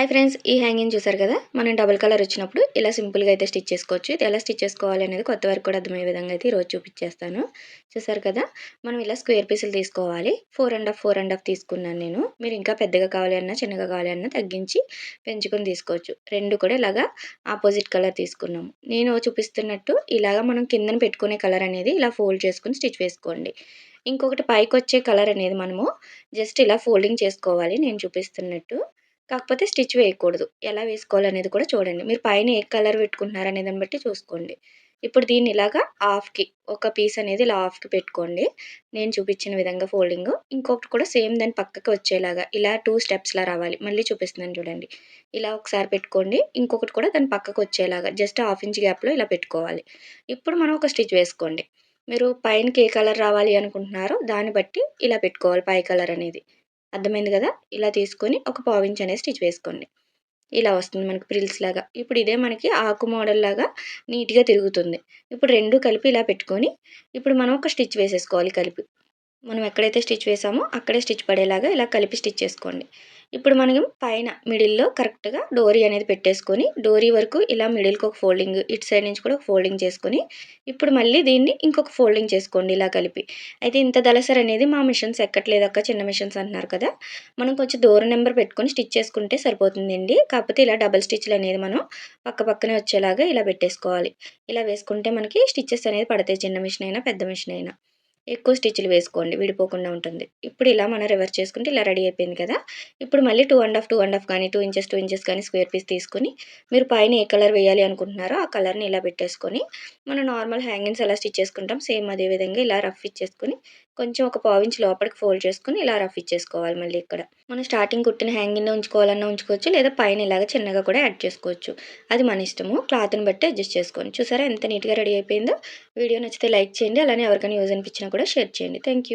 Hi friends ఈ hanging చూసారు కదా? మనం డబుల్ కలర్ వచ్చినప్పుడు ఇలా సింపుల్గా అయితే స్టిచ్ చేసుకోవచ్చు. ఇది ఎలా స్టిచ్ చేసుకోవాలి అనేది కొత్త వరకు కూడా అర్థమయ్యే విధంగా అయితే ఈరోజు చూపించేస్తాను. చూసారు కదా? మనం ఇలా స్క్వేర్ పీసులు తీసుకోవాలి. Four and half four and half తీసుకున్నాను నేను. మీరు ఇంకా పెద్దగా కావాలి అన్నా చిన్నగా కావాలి అన్నా తగ్గించి పెంచుకొని తీసుకోవచ్చు. రెండు కూడా ఇలాగా ఆపోజిట్ కలర్ తీసుకున్నాము నేను చూపిస్తున్నట్టు ఇలాగా మనం కిందన పెట్టుకునే కలర్ అనేది ఇలా ఫోల్డ్ చేసుకుని స్టిచ్ వేసుకోండి. ఇంకొకటి పైకి వచ్చే కలర్ అనేది మనము జస్ట్ ఇలా ఫోల్డింగ్ చేసుకోవాలి. నేను చూపిస్తున్నట్టు. కాకపోతే స్టిచ్ వేయకూడదు. ఎలా వేసుకోవాలనేది కూడా చూడండి. మీరు పైన ఏ కలర్ పెట్టుకుంటున్నారు అనే దాన్ని బట్టి చూసుకోండి. ఇప్పుడు దీన్ని ఇలాగా హాఫ్కి ఒక పీస్ అనేది ఇలా హాఫ్కి పెట్టుకోండి. నేను చూపించిన విధంగా ఫోల్డింగ్. ఇంకొకటి కూడా సేమ్ దాని పక్కకి వచ్చేలాగా ఇలా టూ స్టెప్స్లా రావాలి. మళ్ళీ చూపిస్తున్నాను చూడండి. ఇలా ఒకసారి పెట్టుకోండి. ఇంకొకటి కూడా దాని పక్కకు వచ్చేలాగా జస్ట్ హాఫ్ ఇంచ్ గ్యాప్లో ఇలా పెట్టుకోవాలి. ఇప్పుడు మనం ఒక స్టిచ్ వేసుకోండి. మీరు పైనకి ఏ కలర్ రావాలి అనుకుంటున్నారో దాన్ని బట్టి ఇలా పెట్టుకోవాలి పై కలర్ అనేది. అర్థమైంది కదా? ఇలా తీసుకొని ఒక పావించ్ అనేది స్టిచ్ వేసుకోండి. ఇలా వస్తుంది మనకి ప్రిల్స్ లాగా. ఇప్పుడు ఇదే మనకి ఆకు మోడల్ లాగా నీట్గా తిరుగుతుంది. ఇప్పుడు రెండు కలిపి ఇలా పెట్టుకొని ఇప్పుడు మనం ఒక స్టిచ్ వేసేసుకోవాలి కలిపి. మనం ఎక్కడైతే స్టిచ్ వేసామో అక్కడే స్టిచ్ పడేలాగా ఇలా కలిపి స్టిచ్ చేసుకోండి. ఇప్పుడు మనం పైన మిడిల్లో కరెక్ట్గా డోరీ అనేది పెట్టేసుకొని డోరీ వరకు ఇలా మిడిల్కి ఒక ఫోల్డింగ్ ఇటు సైడ్ నుంచి కూడా ఒక ఫోల్డింగ్ చేసుకొని ఇప్పుడు మళ్ళీ దీన్ని ఇంకొక ఫోల్డింగ్ చేసుకోండి ఇలా కలిపి. అయితే ఇంత దళసరి అనేది మా మిషన్స్ ఎక్కట్లేదు అక్క చిన్న మిషన్స్ అంటున్నారు కదా. మనం కొంచెం దూరం నెంబర్ పెట్టుకొని స్టిచ్ చేసుకుంటే సరిపోతుందండి. కాకపోతే ఇలా డబల్ స్టిచ్లు అనేది మనం పక్క పక్కనే వచ్చేలాగా ఇలా పెట్టేసుకోవాలి. ఇలా వేసుకుంటే మనకి స్టిచ్చెస్ అనేది పడతాయి చిన్న మిషన్ అయినా పెద్ద మిషన్ అయినా. ఎక్కువ స్టిచ్లు వేసుకోండి విడిపోకుండా ఉంటుంది. ఇప్పుడు ఇలా మనం రివర్స్ చేసుకుంటే ఇలా రెడీ అయిపోయింది కదా. ఇప్పుడు మళ్ళీ two and half two and half కానీ టూ ఇంచెస్ టూ ఇంచెస్ కానీ స్క్వేర్ పీస్ తీసుకొని మీరు పైన ఏ కలర్ వేయాలి అనుకుంటున్నారో ఆ కలర్ని ఇలా పెట్టేసుకొని మనం నార్మల్ హ్యాంగింగ్స్ ఎలా స్టిచ్ చేసుకుంటాం సేమ్ అదే విధంగా ఇలా రఫ్ ఇచ్చేసుకొని కొంచెం ఒక పావించి లోపలికి ఫోల్డ్ చేసుకుని ఇలా రఫ్ ఇచ్చేసుకోవాలి మళ్ళీ ఇక్కడ. మనం స్టార్టింగ్ కుట్టిన హ్యాంగింగ్ ఉంచుకోవాలన్నా ఉంచుకోవచ్చు లేదా పైన ఇలాగ చిన్నగా కూడా యాడ్ చేసుకోవచ్చు. అది మన ఇష్టము. క్లాత్ని బట్టి అడ్జస్ట్ చేసుకోండి. చూసారా ఎంత నీట్గా రెడీ అయిపోయిందో? వీడియో నచ్చితే లైక్ చేయండి అలానే ఎవరికైనా యూజ్ అనిపించినా కూడా షేర్ చేయండి. థ్యాంక్